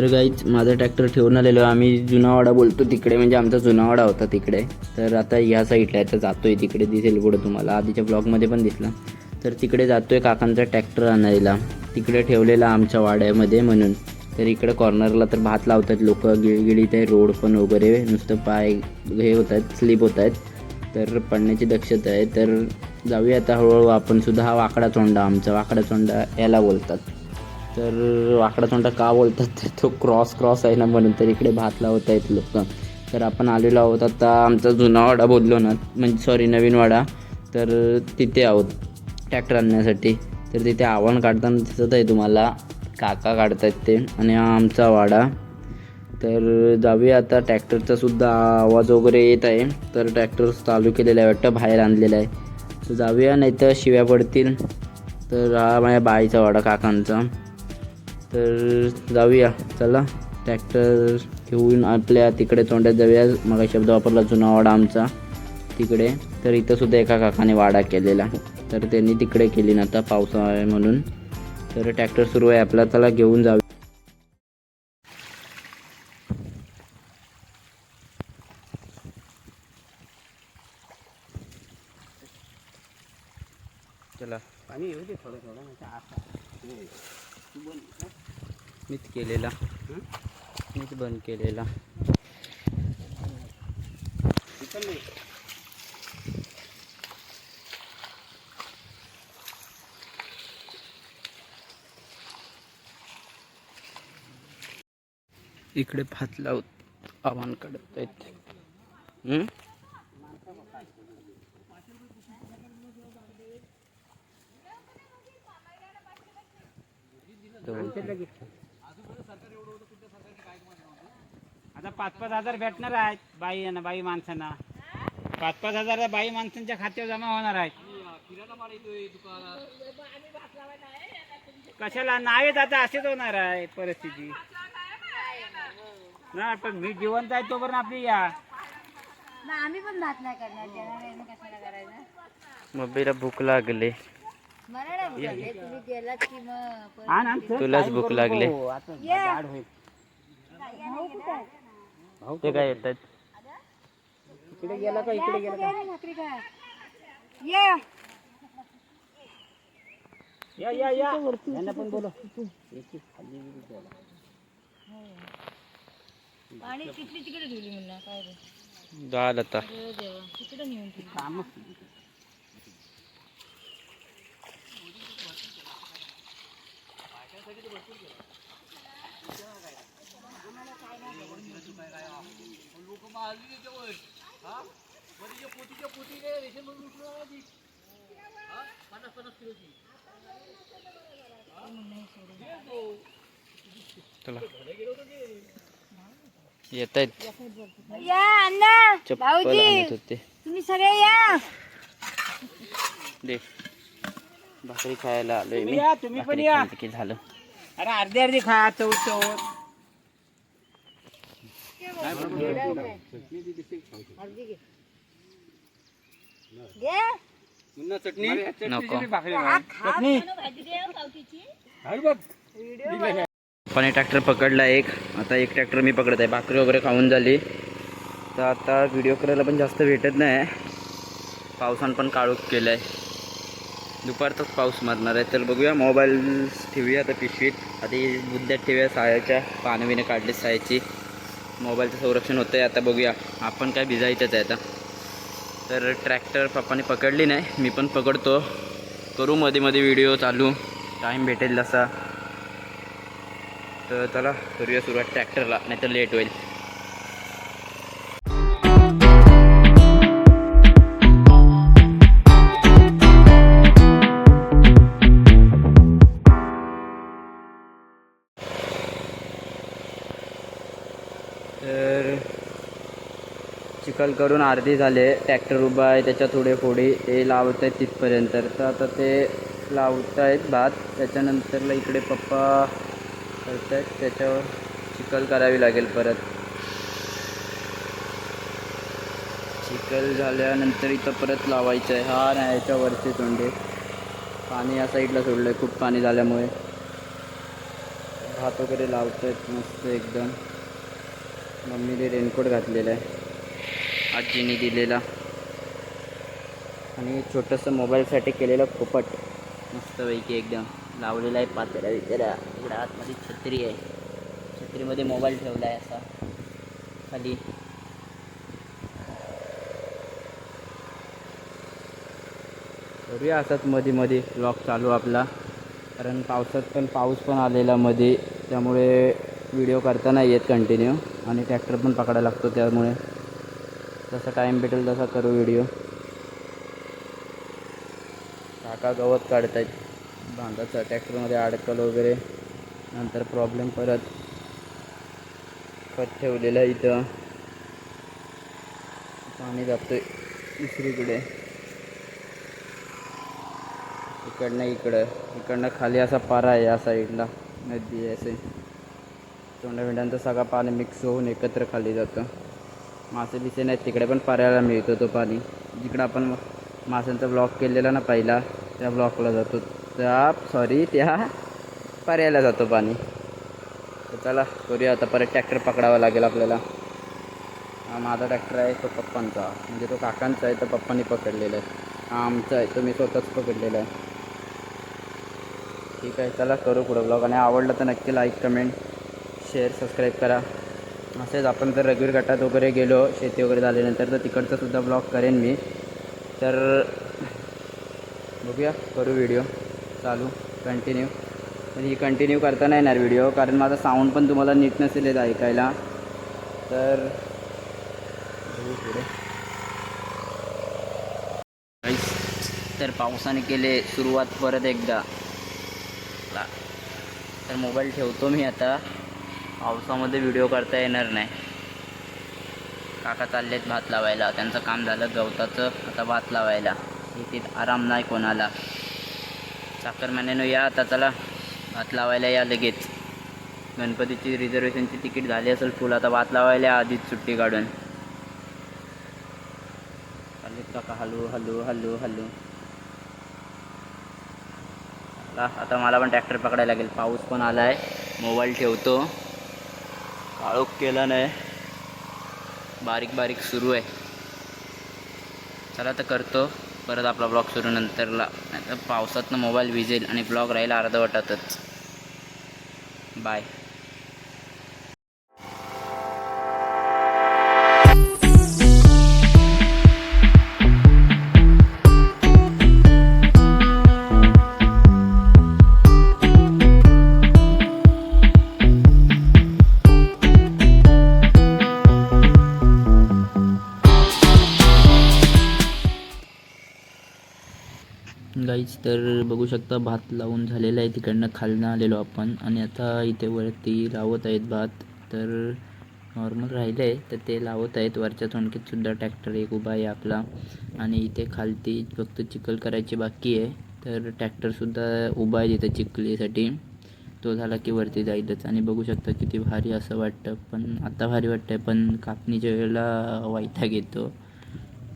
तर गाईच माझा ट्रॅक्टर ठेवून आलेलो आम्ही जुनावाडा बोलतो तिकडे म्हणजे आमचा जुनावाडा होता तिकडे. तर आता ह्या साईडला आहे तर जातोय तिकडे दिसेल पुढे तुम्हाला. आधीच्या ब्लॉगमध्ये पण दिसला. तर तिकडे जातोय काकांचा ट्रॅक्टर आणायला. तिकडे ठेवलेला आमच्या वाड्यामध्ये म्हणून. तर इकडे कॉर्नरला तर भात लावतात लोक गिळगिळीत आहे रोड पण वगैरे. नुसतं पाय हे होत आहेत स्लिप होत आहेत. तर पडण्याची दक्षता आहे. तर जाऊया आता हळूहळू आपण सुद्धा हा वाकडा चोंडा आमचा वाकडा चोंडा याला बोलतात. तर वाकडा तोंडा का बोलतात तर तो क्रॉस क्रॉस आहे ना म्हणून तर इकडे भात लावत आहेत लोक. तर आपण आलेलो आहोत आता आमचा जुना वाडा बोललो ना म्हणजे सॉरी नवीन वाडा. तर तिथे आहोत ट्रॅक्टर आणण्यासाठी. तर तिथे आव्हान काढताना दिसत आहे तुम्हाला. काका काढतायत ते आणि हा आमचा वाडा. तर जाऊया आता ट्रॅक्टरचा सुद्धा आवाज वगैरे येत आहे. तर ट्रॅक्टर चालू केलेला आहे वाटतं बाहेर आणलेला आहे. तर जाऊया नाही तर शिव्या पडतील. तर हा माझ्या बाईचा वाडा काकांचा. तर जाऊया. चला. ट्रॅक्टर घेऊन आपल्या तिकडे तोंडात जाऊया. मग शब्द वापरला जुना वाडा आमचा. तिकडे. तर इथं सुद्धा एका काकाने वाडा केलेला. तर त्यांनी तिकडे केली ना आता पावसाळा आहे म्हणून. तर ट्रॅक्टर सुरू आहे आपला. चला घेऊन जाऊ. चला. पाणी येऊ दे थोडं थोडं नाही तर आता मीच केलेला. मीच बंद केलेला. इकडे भात लावत आव्हान काढत आहेत. हम्म? तो- आता पाच पाच हजार भेटणार आहेत बाई आणि बाई माणसांना. पाच पाच हजार बाई माणसांच्या खात्यावर जमा होणार आहेत. कशाला नावेत आता असेच होणार आहे परिस्थिती. ना पण मी जिवंत आहे तोपर्यंत आपली या. ना आम्ही पण भात नाही करणार मग मम्मीला भूक लागले. तुलाच भूक लागली. ते काय येतात? इकडे गेला का? इकडे गेला ये. ना भाकरी खा. ये या या. या यांना पण बोलो आणि तिथली तिकडे ठेवली म्हणलं काय चला. येत आहेत. या अण्णा भाऊजी तुम्ही सगळे या. दे. भाकरी खायला आलोय मी. या, तुम्ही पण या. झालं. अरे अर्धी अर्धी खा चौथ चौथ चटणी पण ट्रॅक्टर पकडला एक. आता एक ट्रॅक्टर मी पकडत आहे. भाकरी वगैरे खाऊन झाली. तर आता व्हिडिओ करायला पण जास्त भेटत नाही. पावसानं पण काळोख केलं आहे दुपारचाच पाऊस मारणार आहे. तर बघूया मोबाईल ठेवूया आता पिशवीत. आधी बुद्ध्यात ठेवूया सायाच्या. पानं बिनं काढले सायाची. मोबाईलचं संरक्षण होतं आहे आता बघूया आपण काय भिजायचंच आहे आता. तर ट्रॅक्टर पप्पाने पकडली नाही मी पण पकडतो. करू मध्ये मध्ये व्हिडिओ चालू टाईम भेटेल जसा तर चला करूया सुरुवात ट्रॅक्टरला नाही तर लेट होईल. चिखल करून अर्धी झाले. ट्रॅक्टर उभा आहे त्याच्या थोडे फोडी. हे लावत आहेत तिथपर्यंत. तर आता ते लावत आहेत भात. त्याच्यानंतरला इकडे पप्पा करत आहेत त्याच्यावर चिखल करावी लागेल परत. चिखल झाल्यानंतर इथं परत लावायचं आहे. हा नाही याच्यावरचे तोंडे. पाणी या साईडला सोडलं आहे खूप पाणी झाल्यामुळे. भात वगैरे लावत आहेत मस्त एकदम. मम्मीने रेनकोट घातलेला आहे. आजीने दिलेला. आणि छोटंसं मोबाईलसाठी केलेलं पोपट मस्तपैकी एकदम. लावलेला आहे पातळ्या विचारा इकडे आतमध्ये छत्री आहे. छत्रीमध्ये मोबाईल ठेवला आहे असा. खाली. करूया असंच मध्ये मध्ये ब्लॉग चालू आपला. कारण पावसात पण पाऊस पण आलेला मध्ये त्यामुळे व्हिडिओ करता नाही येत कंटिन्यू आणि ट्रॅक्टर पण पकडायला लागतो त्यामुळे. जसा टाईम भेटेल तसा करू व्हिडिओ काका गवत काढतायत. बांधाचं ट्रॅक्टरमध्ये अडकल वगैरे. नंतर प्रॉब्लेम परत. खत ठेवलेलं इथं. पाणी जातोय दुसरीकडे. इकडनं इकडं. इकडनं खाली असा पारा आहे या साईडला नदी आहे असे. तोंडाबिंडांचं सगळा पाणी मिक्स होऊन एकत्र खाली जातं. मासे बिसे नाहीत. तिकडे पण पर्यायला मिळतो तो पाणी. जिकडं आपण माशांचा ब्लॉक केलेला ना पहिला त्या ब्लॉकला जातो. त्या सॉरी त्या पर्यायला जातो पाणी. तर चला करूया आता परत ट्रॅक्टर पकडावा लागेल आपल्याला. हा माझा ट्रॅक्टर आहे तो पप्पांचा. म्हणजे तो काकांचा आहे तर पप्पांनी पकडलेला आहे. हा आमचा आहे तो मी स्वतःच पकडलेला आहे. ठीक आहे चला करू पुढं ब्लॉग आणि आवडलं तर नक्की लाईक कमेंट शेअर सबस्क्राईब करा. असेच आपण जर रघुवीर गटात वगैरे गेलो शेती वगैरे झाल्यानंतर तर तिकडचंसुद्धा ब्लॉग करेन मी. तर बघूया करू व्हिडिओ चालू कंटिन्यू पण ही कंटिन्यू करता नाही येणार व्हिडिओ कारण माझा साऊंड पण तुम्हाला नीट नसेल येत ऐकायला. तर बघू पुढे. तर पावसाने केले सुरुवात परत एकदा. तर मोबाईल ठेवतो मी आता. पावसामध्ये व्हिडिओ करता येणार नाही. काका चाललेत भात लावायला. त्यांचं काम झालं गवताचं. आता भात लावायला. इथे आराम नाही कोणाला. साखरमान्यानं या. आता चला भात लावायला या लगेच. गणपतीची रिझर्वेशनची तिकीट झाली असेल फुल आता भात लावायला या आधीच सुट्टी काढून. चाललेत काका. हलू हलू हलू हलू. आता मला पण ट्रॅक्टर पकडायला लागेल. पाऊस पण आला आहे मोबाईल ठेवतो. काळोख केला नाही. बारीक बारीक सुरू आहे. चला तर करतो. परत आपला ब्लॉग सुरू नंतरला. नाहीतर पावसातनं मोबाईल विजेल आणि ब्लॉग राहील अर्धवटातच. बाय. गाईच तर बघू शकता भात लावून झालेला आहे. तिकडनं खालनं आलेलो आपण. आणि आता इथे वरती लावत आहेत भात. तर नॉर्मल राहिलं. आहे तर ते लावत आहेत. वरच्या सुद्धा ट्रॅक्टर एक उभा आहे आपला. आणि इथे खालती फक्त चिखल करायची बाकी आहे. तर ट्रॅक्टरसुद्धा उभा आहे तिथं चिखलीसाठी. तो झाला की वरती जाईलच आणि बघू शकता किती भारी असं वाटतं. पण आता भारी वाटतं आहे पण कापणीच्या वेळेला वैताग येतो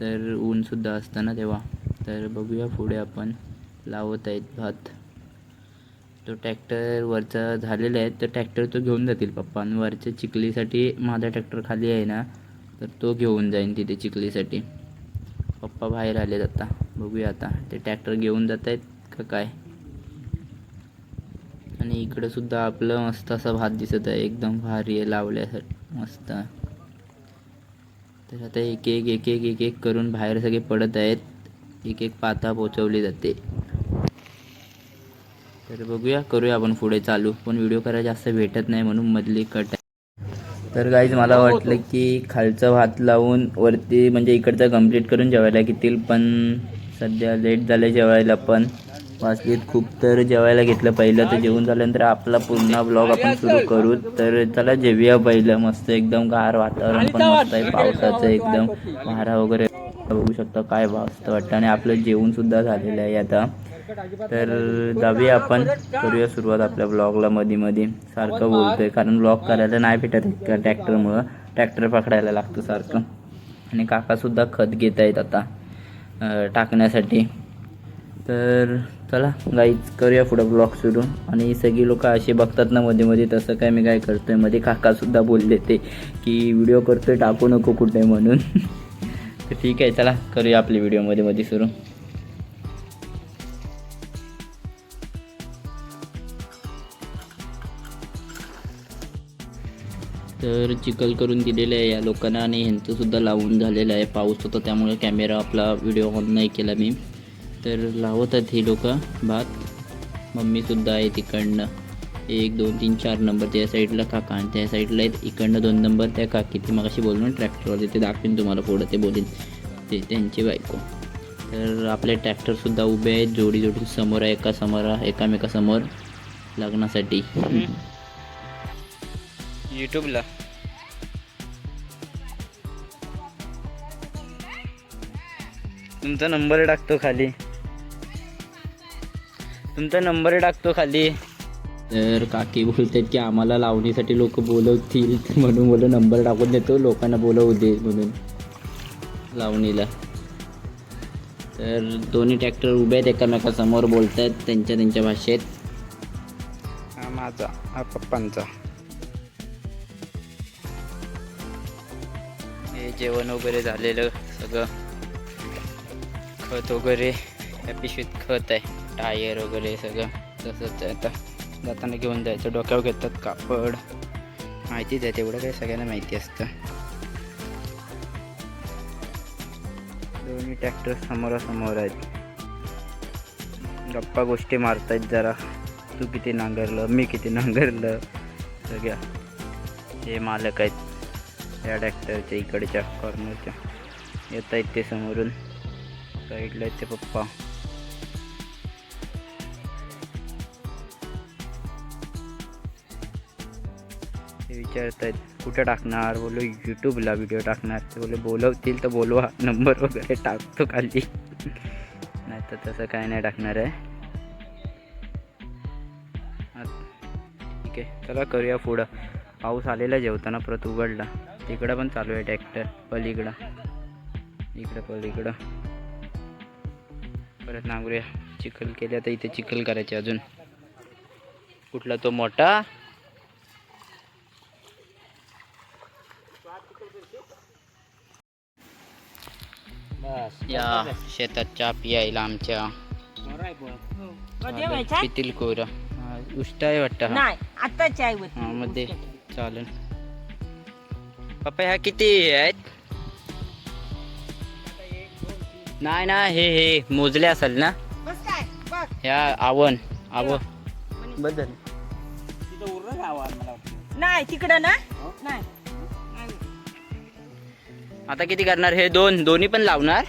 तर ऊनसुद्धा असतं ना तेव्हा. तर बघूया पुढे आपण लावत आहेत भात. तो ट्रॅक्टर वरचा झालेला आहे. तर ट्रॅक्टर तो घेऊन जातील पप्पा. वरच्या चिखलीसाठी माझा ट्रॅक्टर खाली आहे ना तर तो घेऊन जाईन तिथे चिखलीसाठी. पप्पा बाहेर आले आता. बघूया आता. ते ट्रॅक्टर घेऊन जात आहेत का काय? आणि इकडं सुद्धा आपलं मस्त असा भात दिसत आहे. एकदम भारी आहे लावल्यासाठी मस्त. तर आता एक एक एक एक एक एक करून बाहेर सगळे पडत आहेत. एक एक पाता पोचवली जाते. तर बघूया करूया आपण पुढे चालू. पण व्हिडिओ करायला जास्त भेटत नाही म्हणून मधली कट आहे. तर गाईज मला वाटलं की खालचं भात लावून वरती म्हणजे इकडचं कंप्लीट करून जेवायला घेतील पण सध्या लेट झालं जेवायला पण. वाचलीत खूप तर जेवायला घेतलं पहिलं तर जेवून झाल्यानंतर आपला पूर्ण ब्लॉग आपण सुरू करू. तर चला जेवूया पहिलं मस्त एकदम गार वातावरण पण मस्त आहे पावसाचं एकदम वारा वगैरे. बघू शकता काय भाव असतं वाटतं. आणि आपलं जेवणसुद्धा झालेलं आहे आता. तर जाऊया आपण. करूया सुरुवात आपल्या ब्लॉगला मध्ये मध्ये सारखं बोलतोय. कारण ब्लॉग करायला नाही भेटत ट्रॅक्टरमुळं ट्रॅक्टर पकडायला लागतं सारखं. आणि काकासुद्धा खत घेत आहेत आता टाकण्यासाठी. तर चला गाईच करूया पुढं ब्लॉग सुरू. आणि सगळी लोक असे बघतात ना मध्ये मध्ये तसं काय मी काय करतोय. मध्ये काकासुद्धा बोलले ते की व्हिडिओ करतोय टाकू नको कुठे म्हणून. तर ठीक आहे चला करूया आपली व्हिडिओमध्ये मध्ये सुरू. तर चिखल करून दिलेलं आहे या लोकांना आणि ह्यांचं सुद्धा लावून झालेलं आहे. पाऊस होता त्यामुळे कॅमेरा आपला व्हिडिओ ऑन नाही केला मी. तर लावत आहेत ही लोक भात. मम्मीसुद्धा आहे तिकडनं. एक दोन तीन चार नंबर त्या साईडला काका आणि त्या साईडला आहेत इकडनं दोन नंबर त्या काकी. ते मग अशी बोलून ट्रॅक्टरवर ते दाखवेन तुम्हाला पुढं ते बोलेन. ते त्यांची बायको. तर आपले ट्रॅक्टरसुद्धा उभे आहेत जोडी जोडी समोर आहे एका समोर आहे, एकामेकासमोर लग्नासाठी. यूट्यूबला तुमचा नंबर टाकतो खाली. तुमचा नंबर टाकतो खाली. तर काकी बोलतात की आम्हाला लावणीसाठी लोक बोलवतील. म्हणून बोलू नंबर टाकून देतो लोकांना बोलवू दे म्हणून. लावणीला. तर दोन्ही ट्रॅक्टर उभे आहेत एकामेकासमोर बोलत आहेत त्यांच्या त्यांच्या भाषेत. हा माझा हा पप्पांचा. हे जेवण वगैरे झालेलं सगळं. खत वगैरे अपेक्षित पिशवीत खत आहे टायर वगैरे सगळं तसंच आहे आता. जाताना घेऊन जायचं. डोक्यावर घेतात कापड. माहितीच आहे तेवढं काही सगळ्यांना माहिती असतं. दोन्ही ट्रॅक्टर समोरासमोर आहेत. गप्पा गोष्टी मारतायत जरा. तू किती नांगरलं मी किती नांगरलं. सगळ्या. हे मालक आहेत. या ट्रॅक्टरच्या इकडच्या कॉर्नरच्या येत आहेत ते समोरून. साईडला आहेत ते पप्पा. ते विचारत आहेत कुठं टाकणार? बोलो यूट्यूबला व्हिडिओ टाकणार. ते बोले बोलवतील तर बोलवा. नंबर वगैरे टाकतो खाली. नाही तर तसं काय नाही टाकणार आहे. ठीक आहे चला करूया पुढं. पाऊस आलेला जेवताना परत उघडला. तिकडं पण चालू आहे ट्रॅक्टर पलीकडं. इकडं पलीकडं. परत नांगरूया. चिखल केल्या तर इथे चिखल करायचे अजून. कुठला तो मोठा? या शेतात चहा पियायला आमच्या पण. पितील कोरा. उष्ट आहे वाटतं हा. नाही आता चाय होती हा मध्ये चालेल. पप्पा ह्या किती आहेत? नाही ना हे हे मोजले असेल ना? बस काय? बघ ह्या आवण आव. बदल. मला वाटतं? नाही तिकडं ना? नाही. आता किती करणार? हे दोन. दोन्ही पण लावणार.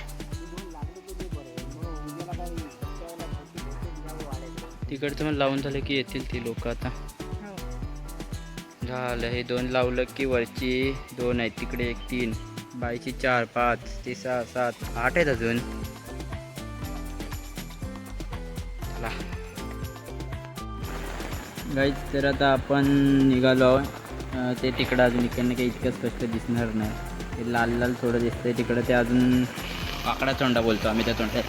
तिकडचं पण लावून झालं की येतील ती लोक आता. झालं. हे दोन लावलं की वरची दोन आहेत. तिकडे एक तीन. बाईची चार पाच ते सहा सात आठ आहेत अजून. गाईच तर आता आपण निघालो ते तिकडं अजून इकडनं काही इतकं स्पष्ट दिसणार नाही. ते लाल लाल थोडं दिसतंय तिकडं. ते अजून वाकडा तोंडा बोलतो आम्ही त्या तोंडात.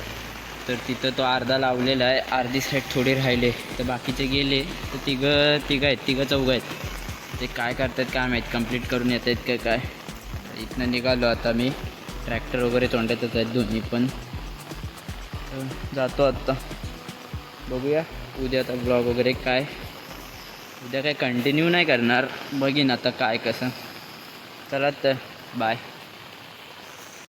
तर तिथं तो अर्धा लावलेला आहे अर्धी साईड थोडी राहिले. तर बाकीचे गेले तर तिघं तिघं आहेत तिघं चौघं आहेत. ते काय करतात काय माहीत कंप्लीट करून येत आहेत काय काय? इथनं निघालो आता मी. ट्रॅक्टर वगैरे तोंडातच आहेत दोन्ही पण. जातो आत्ता बघूया उद्या आता ब्लॉग वगैरे काय. उद्या काय कंटिन्यू नाही करणार. बघीन आता काय कसं. चला तर. बाय